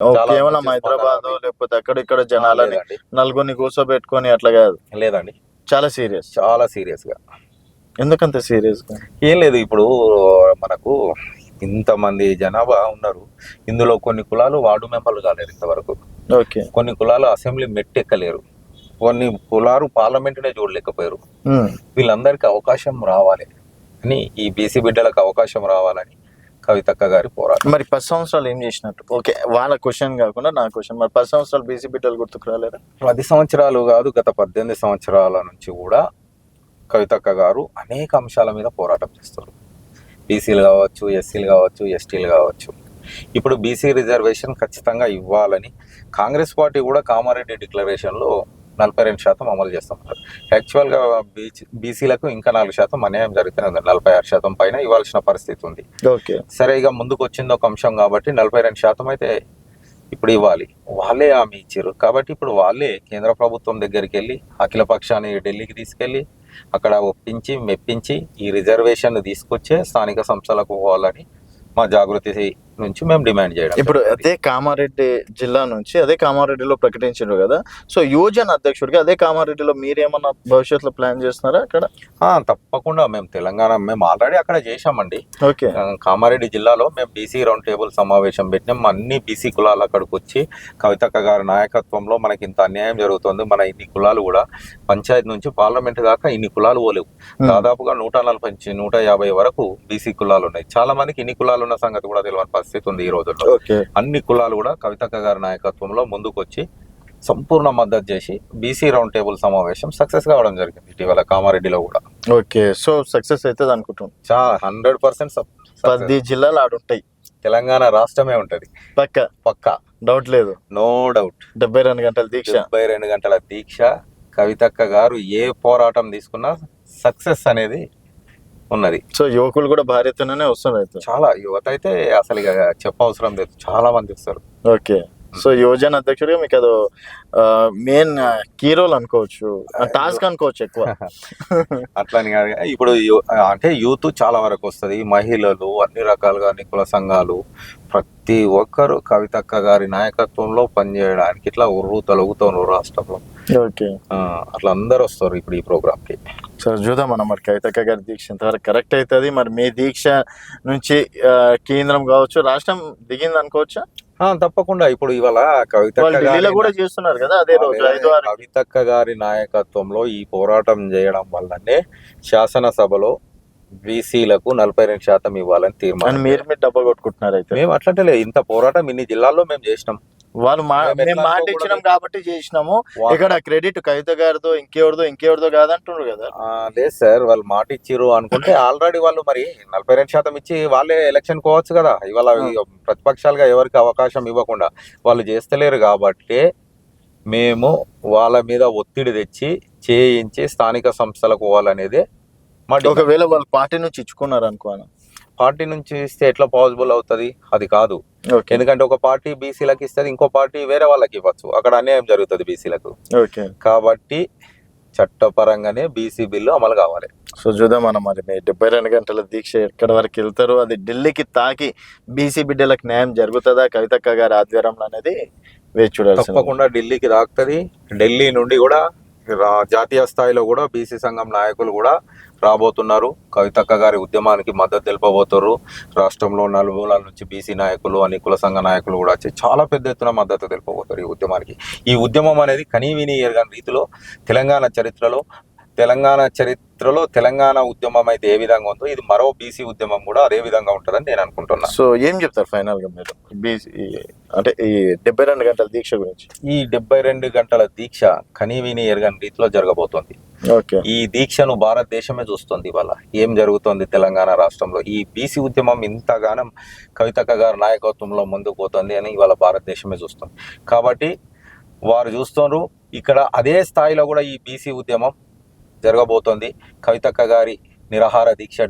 కేవలం హైదరాబాద్. లేకపోతే అక్కడిక్కడ జనాలని. నలుగురిని కూర్చోబెట్టుకొని అట్లా కాదు. లేదండి. చాలా సీరియస్. చాలా సీరియస్గా ఎందుకంత సీరియస్గా ఏం లేదు ఇప్పుడు మనకు ఇంతమంది జనాభా ఉన్నారు. ఇందులో కొన్ని కులాలు వార్డు మెంబర్లు కాలేరు ఇంతవరకు. ఓకే. కొన్ని కులాలు అసెంబ్లీ మెట్టు ఎక్కలేరు కొన్ని కులాలు పార్లమెంటునే చూడలేకపోయారు. వీళ్ళందరికీ అవకాశం రావాలి అని ఈ బీసీ బిడ్డలకు అవకాశం రావాలని కవితక్క గారి పోరాటం. మరి పది సంవత్సరాలు ఏం చేసినట్టు? ఓకే వాళ్ళ క్వశ్చన్ కాకుండా నా క్వశ్చన్. మరి పది సంవత్సరాలు బీసీ బిడ్డలు గుర్తుకు రాలేరా పది సంవత్సరాలు కాదు గత పద్దెనిమిది సంవత్సరాల నుంచి కూడా కవితక్క గారు అనేక అంశాల మీద పోరాటం చేస్తారు బీసీలు కావచ్చు ఎస్సీలు కావచ్చు ఎస్టీలు కావచ్చు. ఇప్పుడు బీసీ రిజర్వేషన్ ఖచ్చితంగా ఇవ్వాలని కాంగ్రెస్ పార్టీ కూడా కామారెడ్డి డిక్లరేషన్లో నలభై రెండు శాతం అమలు చేస్తున్నారు. యాక్చువల్గా బీసీ బీసీలకు ఇంకా నాలుగు శాతం అన్యాయం జరుగుతూనే ఉంది నలభై ఆరు శాతం పైన ఇవ్వాల్సిన పరిస్థితి ఉంది. ఓకే. సరే ఇక ముందుకు వచ్చింది ఒక అంశం కాబట్టి నలభై రెండు శాతం అయితే ఇప్పుడు ఇవ్వాలి. వాళ్ళే హామీ ఇచ్చారు. కాబట్టి ఇప్పుడు వాళ్ళే కేంద్ర ప్రభుత్వం దగ్గరికి వెళ్ళి అఖిల పక్షాన్ని ఢిల్లీకి తీసుకెళ్ళి అక్కడ ఒప్పించి మెప్పించి ఈ రిజర్వేషన్ తీసుకొచ్చే స్థానిక సంస్థలకు పోవాలని మా జాగృతి నుంచి మేము డిమాండ్ చేయడం ఇప్పుడు. అదే కామారెడ్డి జిల్లా నుంచి అదే కామారెడ్డిలో ప్రకటించారు కదా. సో యువజన అధ్యక్షుడిగా అదే కామారెడ్డిలో మీరేమన్నా భవిష్యత్తులో ప్లాన్ చేస్తున్నారా అక్కడ? తప్పకుండా మేము తెలంగాణ మేము ఆల్రెడీ అక్కడ చేశామండి. ఓకే. కామారెడ్డి జిల్లాలో మేము బీసీ రౌండ్ టేబుల్ సమావేశం పెట్టినాం. అన్ని బీసీ కులాలు అక్కడికి వచ్చి కవితక్క గారి నాయకత్వంలో మనకి ఇంత అన్యాయం జరుగుతుంది. మన ఇన్ని కులాలు కూడా పంచాయతీ నుంచి పార్లమెంట్ దాకా ఇన్ని కులాలు పోలేవు. దాదాపుగా నూట నలభై నుంచి నూట యాభై వరకు బీసీ కులాలు ఉన్నాయి. చాలా మందికి ఇన్ని కులాలు ఉన్న సంగతి కూడా తెలియని పరిస్థితి ఉంది ఈ రోజుల్లో. ఓకే. అన్ని కులాలు కూడా కవితక్క గారి నాయకత్వంలో ముందుకు వచ్చి సంపూర్ణ మద్దతు చేసి బీసీ రౌండ్ టేబుల్ సమావేశం సక్సెస్ కావడం జరిగింది ఇటీవల కామారెడ్డిలో కూడా. ఓకే. సో సక్సెస్ అవుతుంది అనుకుంటున్నాం. చాలా హండ్రెడ్ పర్సెంట్ పది జిల్లాలు ఆడుంటాయి తెలంగాణ రాష్ట్రమే ఉంటది. పక్క. పక్కా. డౌట్ లేదు. No doubt. డెబ్బై రెండు గంటల దీక్ష. డెబ్బై రెండు గంటల దీక్ష కవితక్క గారు ఏ పోరాటం తీసుకున్నా సక్సెస్ అనేది ఉన్నది. సో యువకులు కూడా భార్యతోనే వస్తున్నారు చాలా యువత అయితే అసలు ఇక చెప్పవసరం లేదు. చాలా మంది వస్తారు. ఓకే. సో యువజన అధ్యక్షుడిగా మీకు అది మెయిన్ కీ రోల్ అనుకోవచ్చు. టాస్క్ అనుకోవచ్చు ఎక్కువ. కానీ ఇప్పుడు అంటే యూత్ చాలా వరకు వస్తుంది. మహిళలు అన్ని రకాలుగా అన్ని కుల సంఘాలు ప్రతి ఒక్కరు కవితక్క గారి నాయకత్వంలో పనిచేయడానికి ఇట్లా ఉర్రు తొలగుతారు రాష్ట్రంలో. ఓకే. అట్లా అందరు వస్తారు ఇప్పుడు ఈ ప్రోగ్రామ్కి సరే చూద్దాం మనం మరి కవితక్క గారి దీక్ష ఎంతవరకు కరెక్ట్ అవుతుంది మరి మీ దీక్ష నుంచి కేంద్రం కావచ్చు రాష్ట్రం దిగింది అనుకోవచ్చా తప్పకుండా. ఇప్పుడు ఇవాళ గారి కూడా చేస్తున్నారు కదా అదే రోజు కవితక్క గారి నాయకత్వంలో ఈ పోరాటం చేయడం వల్లనే శాసనసభలో బీసీలకు నలభై రెండు శాతం ఇవ్వాలని తీర్మానం మీరు మీరు డబ్బా కొట్టుకుంటున్నారు అయితే. మేము అట్లంటే లేదు. ఇంత పోరాటం ఇన్ని జిల్లాల్లో మేము చేసినాం. వాళ్ళు మా మేము మాట? ఇచ్చినాం కాబట్టి చేసినాము. ఇక్కడ క్రెడిట్ కవిత గారితో ఇంకెవరిదో ఇంకెవరిదో కాదంటున్నారు కదా. లేదు సార్ వాళ్ళు మాట ఇచ్చిర్రు అనుకుంటే ఆల్రెడీ వాళ్ళు మరి నలభై రెండు శాతం ఇచ్చి వాళ్ళే ఎలక్షన్ కోవచ్చు కదా. ఇవాళ ప్రతిపక్షాలుగా ఎవరికి అవకాశం ఇవ్వకుండా వాళ్ళు చేస్తలేరు కాబట్టి మేము వాళ్ళ మీద ఒత్తిడి తెచ్చి చేయించి స్థానిక సంస్థలకు పోవాలనేదే. ఒకవేళ వాళ్ళు పార్టీ నుంచి ఇచ్చుకున్నారు అనుకోను పార్టీ నుంచి ఇస్తే ఎట్లా పాసిబుల్ అవుతుంది? అది కాదు. ఎందుకంటే ఒక పార్టీ బీసీలకు ఇస్తుంది ఇంకో పార్టీ వేరే వాళ్ళకి ఇవ్వచ్చు. అక్కడ అన్యాయం జరుగుతుంది బీసీలకు. ఓకే. కాబట్టి చట్టపరంగానే బీసీ బిల్లు అమలు కావాలి. సో చూద్దాం మనం మరి డెబ్బై రెండు గంటల దీక్ష ఎక్కడి వరకు వెళ్తారు? అది ఢిల్లీకి తాకి బీసీ బిడ్డలకు న్యాయం జరుగుతుందా? కవితక్క గారి ఆధ్వర్యంలో అనేది వేచి చూడాల్సింది. తప్పకుండా ఢిల్లీకి దాక్తుంది ఢిల్లీ నుండి కూడా జాతీయ స్థాయిలో కూడా బీసీ సంఘం నాయకులు కూడా రాబోతున్నారు. కవితక్క గారి ఉద్యమానికి మద్దతు తెలుపబోతున్నారు రాష్ట్రంలో నలుగుల నుంచి బీసీ నాయకులు అని కుల సంఘ నాయకులు కూడా వచ్చి చాలా పెద్ద ఎత్తున మద్దతు తెలుపబోతారు ఈ ఉద్యమానికి. ఈ ఉద్యమం అనేది కనీవిని ఎరగని రీతిలో తెలంగాణ చరిత్రలో తెలంగాణ చరిత్రలో తెలంగాణ ఉద్యమం అయితే ఏ విధంగా ఉందో ఇది మరో బీసీ ఉద్యమం కూడా అదే విధంగా ఉంటుందని నేను అనుకుంటున్నా. సో ఏం చెప్తారు ఫైనల్గా మీరు బీసీ అంటే ఈ డెబ్బై రెండు గంటల దీక్ష గురించి. ఈ డెబ్బై రెండు గంటల దీక్ష కనీవిని ఎరగని రీతిలో జరగబోతోంది. ఓకే. ఈ దీక్షను భారతదేశమే చూస్తుంది ఇవాళ. ఏం జరుగుతోంది తెలంగాణ రాష్ట్రంలో? ఈ బీసీ ఉద్యమం ఇంతగానం కవితక్క గారి నాయకత్వంలో ముందుకు పోతుంది అని ఇవాళ భారతదేశమే చూస్తుంది. కాబట్టి వారు చూస్తున్నారు ఇక్కడ అదే స్థాయిలో కూడా ఈ బీసీ ఉద్యమం జరగబోతోంది. కవితక్క గారి నిరాహార దీక్ష